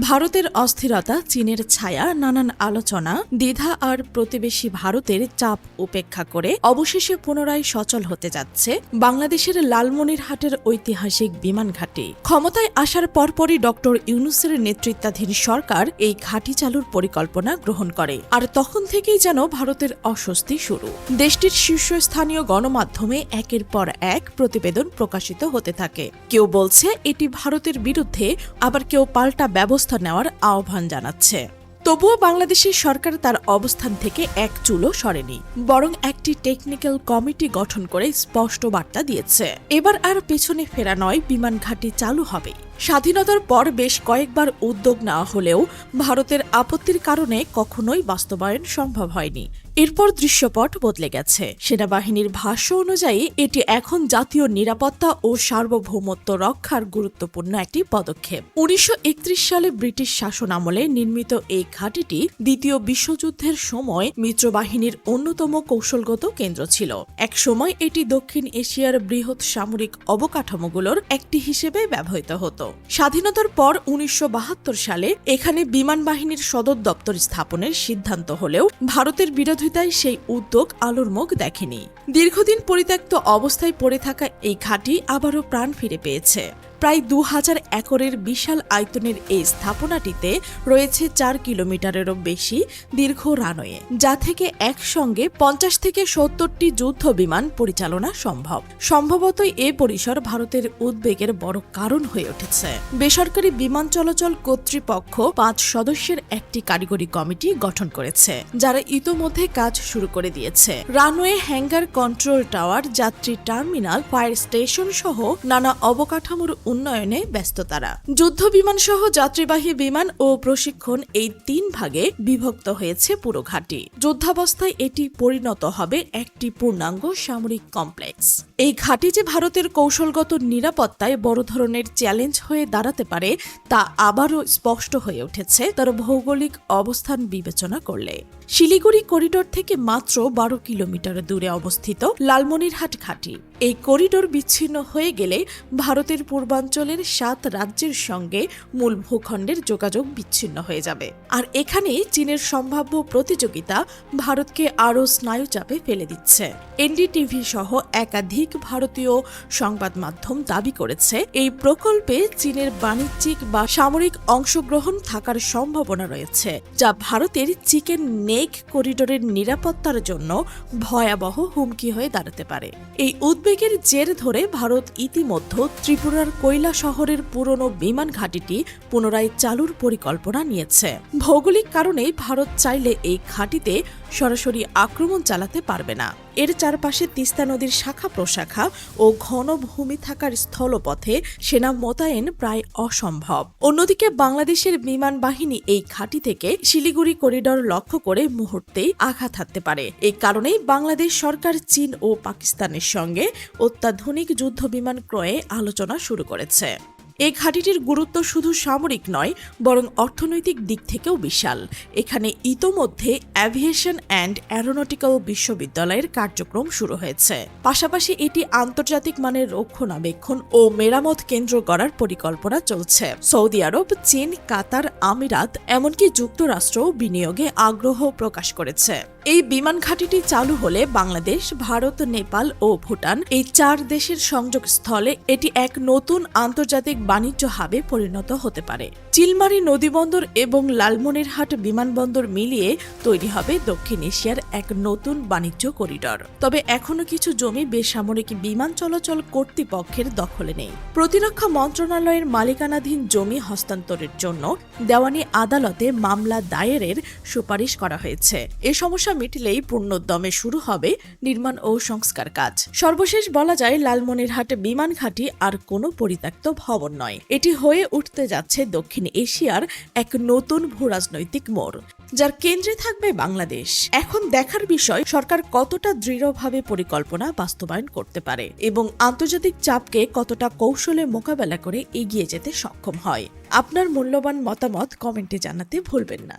ভারতের অস্থিরতা, চীনের ছায়া, নানান আলোচনা, দ্বিধা আর প্রতিবেশী ভারতের চাপ উপেক্ষা করে অবশেষে পুনরায় সচল হতে যাচ্ছে বাংলাদেশের লালমনিরহাটের ঐতিহাসিক বিমান ঘাঁটি। ক্ষমতায় আসার পরপরই ডক্টর ইউনুসের নেতৃত্বাধীন সরকার এই ঘাঁটি চালুর পরিকল্পনা গ্রহণ করে। আর তখন থেকেই যেন ভারতের অস্বস্তি শুরু। দেশটির শীর্ষস্থানীয় গণমাধ্যমে একের পর এক প্রতিবেদন প্রকাশিত হতে থাকে। কেউ বলছে, এটি ভারতের বিরুদ্ধে, আবার কেউ পাল্টা ব্যবস্থা নেওয়ার আহ্বান জানাচ্ছে। তবুও বাংলাদেশের সরকার তার অবস্থান থেকে এক চুলও সরেনি, বরং একটি টেকনিক্যাল কমিটি গঠন করে স্পষ্ট বার্তা দিয়েছে। এবার আর পেছনে ফেরা নয়, বিমান ঘাঁটি চালু হবে। স্বাধীনতার পর বেশ কয়েকবার উদ্যোগ নেওয়া হলেও ভারতের আপত্তির কারণে কখনোই বাস্তবায়ন সম্ভব হয়নি। এরপর দৃশ্যপট বদলে গেছে। সেনাবাহিনীর ভাষ্য অনুযায়ী, এটি এখন জাতীয় নিরাপত্তা ও সার্বভৌমত্ব রক্ষার গুরুত্বপূর্ণ একটি পদক্ষেপ। উনিশশো একত্রিশ সালে ব্রিটিশ শাসন আমলে নির্মিত এই ঘাঁটিটি দ্বিতীয় বিশ্বযুদ্ধের সময় মিত্রবাহিনীর অন্যতম কৌশলগত কেন্দ্র ছিল। এক সময় এটি দক্ষিণ এশিয়ার বৃহৎ সামরিক অবকাঠামোগুলোর একটি হিসেবে ব্যবহৃত হতো। স্বাধীনতার পর উনিশশো বাহাত্তর সালে এখানে বিমান বাহিনীর সদর দপ্তর স্থাপনের সিদ্ধান্ত হলেও ভারতের বিরোধিতায় সেই উদ্যোগ আলোর মুখ দেখেনি। দীর্ঘদিন পরিত্যক্ত অবস্থায় পড়ে থাকা এই ঘাঁটি আবারও প্রাণ ফিরে পেয়েছে। প্রায় দু হাজার একরের বিশাল আয়তনের এই স্থাপনাটিতে রয়েছে চার কিলোমিটারেরও বেশি দীর্ঘ রানওয়ে, যা থেকে একসঙ্গে পঞ্চাশ থেকে সত্তরটি যুদ্ধ বিমান পরিচালনা সম্ভব। সম্ভবত এ পরিসর ভারতের উদ্বেগের বড় কারণ হয়ে উঠেছে। বেসরকারি বিমান চলাচল কর্তৃপক্ষ পাঁচ সদস্যের একটি কারিগরি কমিটি গঠন করেছে, যারা ইতোমধ্যে কাজ শুরু করে দিয়েছে। রানওয়ে হ্যাঙ্গার কন্ট্রোল টাওয়ার, যাত্রী টার্মিনাল, ফায়ার স্টেশন সহ নানা অবকাঠামোর উন্নয়নে ব্যস্ত তারা। যুদ্ধ বিমান সহ যাত্রীবাহী বিমান ও প্রশিক্ষণ এই তিন ভাগে বিভক্ত হয়েছে পুরো ঘাঁটি। যুদ্ধাবস্থায় এটি পরিণত হবে একটি পূর্ণাঙ্গ সামরিক কমপ্লেক্স। এই ঘাঁটি যে ভারতের কৌশলগত নিরাপত্তায় বড় ধরনের চ্যালেঞ্জ হয়ে দাঁড়াতে পারে, তা আবারও স্পষ্ট হয়ে উঠেছে তার ভৌগোলিক অবস্থান বিবেচনা করলে। শিলিগুড়ি করিডোর থেকে মাত্র বারো কিলোমিটার দূরে অবস্থিত লালমনিরহাট ঘাঁটি। এই করিডোর বিচ্ছিন্ন হয়ে গেলে ভারতের পূর্বাঞ্চলের সাত রাজ্যের সঙ্গে মূল ভূখণ্ডের যোগাযোগ বিচ্ছিন্ন হয়ে যাবে। আর এখানেই চীনের সম্ভাব্য প্রতিযোগিতা ভারতকে আরও স্নায়ুচাপে ফেলে দিচ্ছে। এনডিটিভি সহ একাধিক ভারতীয় সংবাদ মাধ্যম দাবি করেছে, এই প্রকল্পে চীনের বাণিজ্যিক বা সামরিক অংশগ্রহণ থাকার সম্ভাবনা রয়েছে, যা ভারতের চিকেন নেক করিডোরের নিরাপত্তার জন্য ভয়াবহ হুমকি হয়ে দাঁড়াতে পারে। এই উদ্বেগের জের ধরে ভারত ইতিমধ্যে ত্রিপুরার কৈলা শহরের পুরনো বিমান ঘাঁটিটি পুনরায় চালুর পরিকল্পনা নিয়েছে। ভৌগোলিক কারণে ভারত চাইলে এই ঘাঁটিতে সরাসরি আক্রমণ চালাতে পারবে না। এর চারপাশে তিস্তা নদীর শাখা প্রশাখা ও ঘন ভূমি থাকার স্থলপথে সেনা মোতায়েন প্রায় অসম্ভব। অন্যদিকে বাংলাদেশের বিমান বাহিনী এই ঘাঁটি থেকে শিলিগুড়ি করিডর লক্ষ্য করে মুহূর্তেই আঘাত হানতে পারে। এই কারণেই বাংলাদেশ সরকার চীন ও পাকিস্তানের সঙ্গে অত্যাধুনিক যুদ্ধ বিমান ক্রয়ে আলোচনা শুরু করেছে। এই ঘাঁটিটির গুরুত্ব শুধু সামরিক নয়, বরং অর্থনৈতিক দিক থেকেও বিশাল। এখানে ইতোমধ্যে অ্যাভিয়েশন অ্যান্ড অ্যারোনটিক্যাল বিশ্ববিদ্যালয়ের কার্যক্রম শুরু হয়েছে। পাশাপাশি এটি আন্তর্জাতিক মানের রক্ষণাবেক্ষণ ও মেরামত কেন্দ্র গড়ার পরিকল্পনা চলছে। সৌদি আরব, চীন, কাতার, আমিরাত, এমনকি যুক্তরাষ্ট্রও বিনিয়োগে আগ্রহ প্রকাশ করেছে। এই বিমান ঘাঁটিটি চালু হলে বাংলাদেশ, ভারত, নেপাল ও ভুটান এই চার দেশের সংযোগস্থলে এটি এক নতুন আন্তর্জাতিক বাণিজ্য হাবে পরিণত হতে পারে। চিলমারি নদীবন্দর এবং লালমনিরহাট বিমানবন্দর মিলিয়ে তৈরি হবে দক্ষিণ এশিয়ার এক নতুন বাণিজ্য করিডর। তবে এখনও কিছু জমি বেসামরিক বিমান চলাচল কর্তৃপক্ষের দখলে নেই। প্রতিরক্ষা মন্ত্রণালয়ের মালিকানাধীন জমি হস্তান্তরের জন্য দেওয়ানি আদালতে মামলা দায়েরের সুপারিশ করা হয়েছে। এ সমস্যা মিটলেই পূর্ণোদ্যমে শুরু হবে নির্মাণ ও সংস্কার কাজ। সর্বশেষ বলা যায়, লালমনিরহাট বিমান ঘাঁটি আর কোনো পরিত্যক্ত ভবন নয়। এটি হয়ে উঠতে যাচ্ছে দক্ষিণ এশিয়ার এক নতুন ভূরাজনৈতিক মোড়, যার কেন্দ্রে থাকবে বাংলাদেশ। এখন দেখার বিষয়, সরকার কতটা দৃঢ়ভাবে পরিকল্পনা বাস্তবায়ন করতে পারে এবং আন্তর্জাতিক চাপকে কতটা কৌশলে মোকাবেলা করে এগিয়ে যেতে সক্ষম হয়। আপনার মূল্যবান মতামত কমেন্টে জানাতে ভুলবেন না।